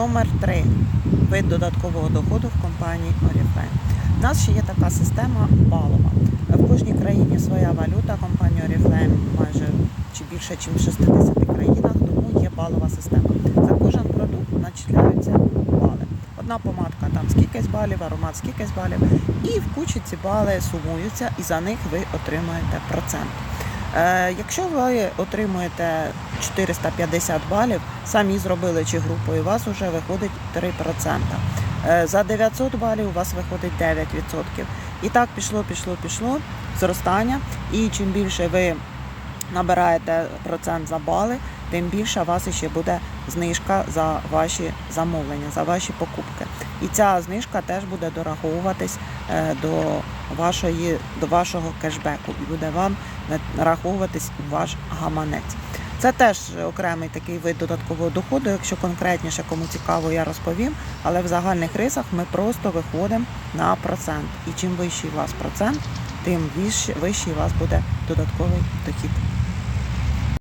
Номер три вид додаткового доходу в компанії Oriflame. У нас ще є така система балова. В кожній країні своя валюта. Компанія Oriflame майже чи більше, ніж в 60 країнах, тому є балова система. За кожен продукт начисляються бали. Одна помадка там скількись балів, аромат скількись балів, і в кучі ці бали сумуються, і за них ви отримуєте процент. Е, якщо ви отримуєте 450 балів, самі зробили чи групою, у вас вже виходить 3%. Е, за 900 балів у вас виходить 9%. І так пішло, пішло, пішло зростання. І чим більше ви набираєте процент за бали, тим більше у вас ще буде знижка за ваші замовлення, за ваші покупки. І ця знижка теж буде дораховуватись е, до вашої до вашого кешбеку і буде вам нараховуватись ваш гаманець. Це теж окремий такий вид додаткового доходу. Якщо конкретніше кому цікаво, я розповім. Але в загальних рисах ми просто виходимо на процент. І чим вищий у вас процент, тим вищий, у вас буде додатковий дохід.